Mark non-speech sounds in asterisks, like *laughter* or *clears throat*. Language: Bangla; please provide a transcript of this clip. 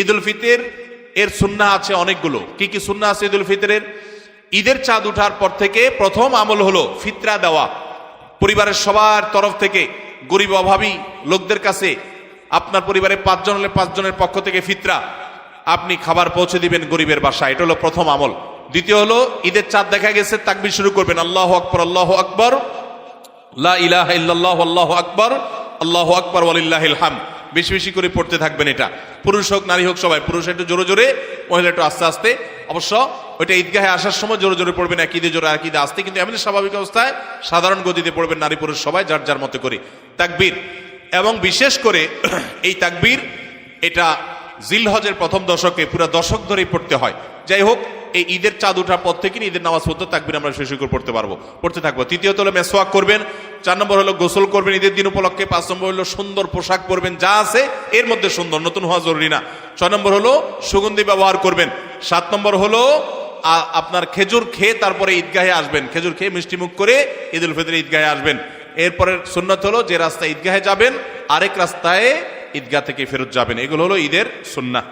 ঈদ উল ফিতর, এর সুন্না আছে অনেকগুলো। কি কি সুন্না আছে ঈদ উল ফিতরের? ঈদের চাঁদ উঠার পর থেকে প্রথম আমল হলো ফিতরা দেওয়া। পরিবারের সবার তরফ থেকে গরিব অভাবী লোকদের কাছে আপনার পরিবারে পাঁচজন হলে পাঁচজনের পক্ষ থেকে ফিতরা। আপনি খাবার পৌঁছে দিবেন গরিবের বাসা এটা হলো প্রথম আমল। দ্বিতীয় হলো ঈদের চাঁদ দেখা গেছে, তাকবির শুরু করবেন, আল্লাহ আকবর আল্লাহ আকবর, লা ইলাহা ইল্লাল্লাহু, আল্লাহু আকবার আল্লাহু আকবার, ওয়ালিল্লাহিল হাম বেশি বেশি করে পড়তে থাকবেন এটা। পুরুষ হোক, নারী হোক, সবাই। পুরুষ একটু জোরে জোরে, মহিলা একটু আস্তে আস্তে। অবশ্য ওইটা ঈদগাহে আসার সময় জোরে জোরে পড়বেন এক ঈদে জোরে এক ঈদে আসতে। কিন্তু এমনি স্বাভাবিক অবস্থায় সাধারণ গতিতে পড়বেন নারী পুরুষ সবাই, যার যার মতো করে। তাকবীর। এবং বিশেষ করে *clears throat* এই তাকবীর, এটা জিলহজের প্রথম দশকে পুরো দশক ধরেই পড়তে হয়। যাই হোক, এই ঈদের চাঁদ ওঠার পর থেকে ঈদের নামাজ পড়তে তাকবির আমরা শেষ করে পড়তে পারব। পড়তে থাকব। তৃতীয়ত হলো মেসোয়াক করবেন। চার নম্বর হলো গোসল করবেন, ঈদের দিন উপলক্ষে। পাঁচ নম্বর হলো সুন্দর পোশাক পরবেন, যা আছে এর মধ্যে সুন্দর, নতুন হওয়া জরুরি না। ছয় নম্বর হলো সুগন্ধি ব্যবহার করবেন। সাত নম্বর হলো আপনার খেজুর খেয়ে তারপরে ঈদগাহে আসবেন। খেজুর খেয়ে মিষ্টি মুখ করে ঈদ উল ফিতরে ঈদগাহে আসবেন। এরপরের সুন্নত হলো যে রাস্তায় ঈদগাহে যাবেন, আরেক রাস্তায় ঈদগাহ থেকে ফেরত যাবেন। এগুলো হলো ঈদের সুন্নাহ।